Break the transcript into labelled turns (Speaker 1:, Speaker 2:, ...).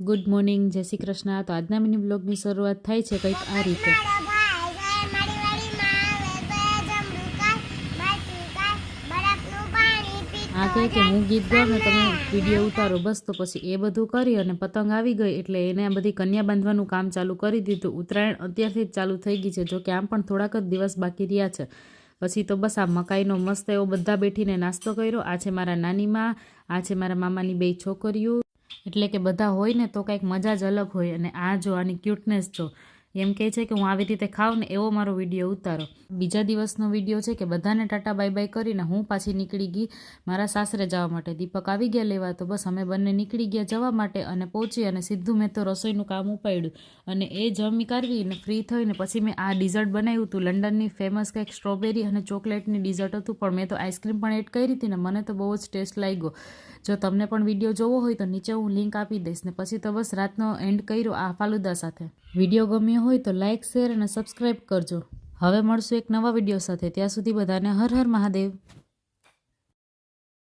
Speaker 1: Good morning જય શ્રી કૃષ્ણ. તો આજના મિની બ્લોગની શરૂઆત થાય છે કંઈક આ રીતે. આ કહે કે હું ગીત ગાઉં ને તમે વીડિયો ઉતારો બસ તો પછી એ બધું કરી અને પતંગ આવી ગઈ એટલે એને આ બધી કન્યા બાંધવાનું કામ ચાલુ કરી દીધું. ઉત્તરાયણ અત્યારથી જ ચાલુ થઈ ગઈ છે જો કે આમ પણ થોડાક જ દિવસ બાકી રહ્યા છે. પછી તો બસ આ મકાઈનો મસ્ત એવો બધા બેઠીને નાસ્તો કર્યો. આ છે મારા નાનીમાં આ છે મારા મામાની બે છોકરીઓ. એટલે કે બધા હોય ને તો કંઈક મજા જ અલગ હોય અને આ જો આની ક્યુટનેસ જો એમ કહે છે કે હું આવી રીતે ખાઉં ને એવો મારો વીડિયો ઉતારો. બીજા દિવસનો વીડિયો છે કે બધાને ટાટા બાય બાય કરીને હું પાછી નીકળી ગઈ મારા સાસરે જવા માટે. દીપક આવી ગયા લેવા તો બસ અમે બંને નીકળી ગયા જવા માટે અને પહોંચી અને સીધું મેં તો રસોઈનું કામ ઉપાડ્યું. અને એ જમી કરવી અને ફ્રી થઈને પછી મેં આ ડિઝર્ટ બનાવ્યું હતું. લંડનની ફેમસ કંઈક સ્ટ્રોબેરી અને ચોકલેટની ડિઝર્ટ હતું, પણ મેં તો આઈસ્ક્રીમ પણ એડ કરી હતી ને મને તો બહુ જ ટેસ્ટ લાગ્યો. જો તમને પણ વીડિયો જોવો હોય તો નીચે હું લિંક આપી દઈશ ને પછી તો બસ રાતનો એન્ડ કર્યો આ ફાલુદા સાથે. વીડિયો હોય તો લાઇક શેર અને સબસ્ક્રાઈબ કરજો. હવે મળશું એક નવા વીડિયો સાથે. ત્યાં સુધી બધાને હર હર મહાદેવ.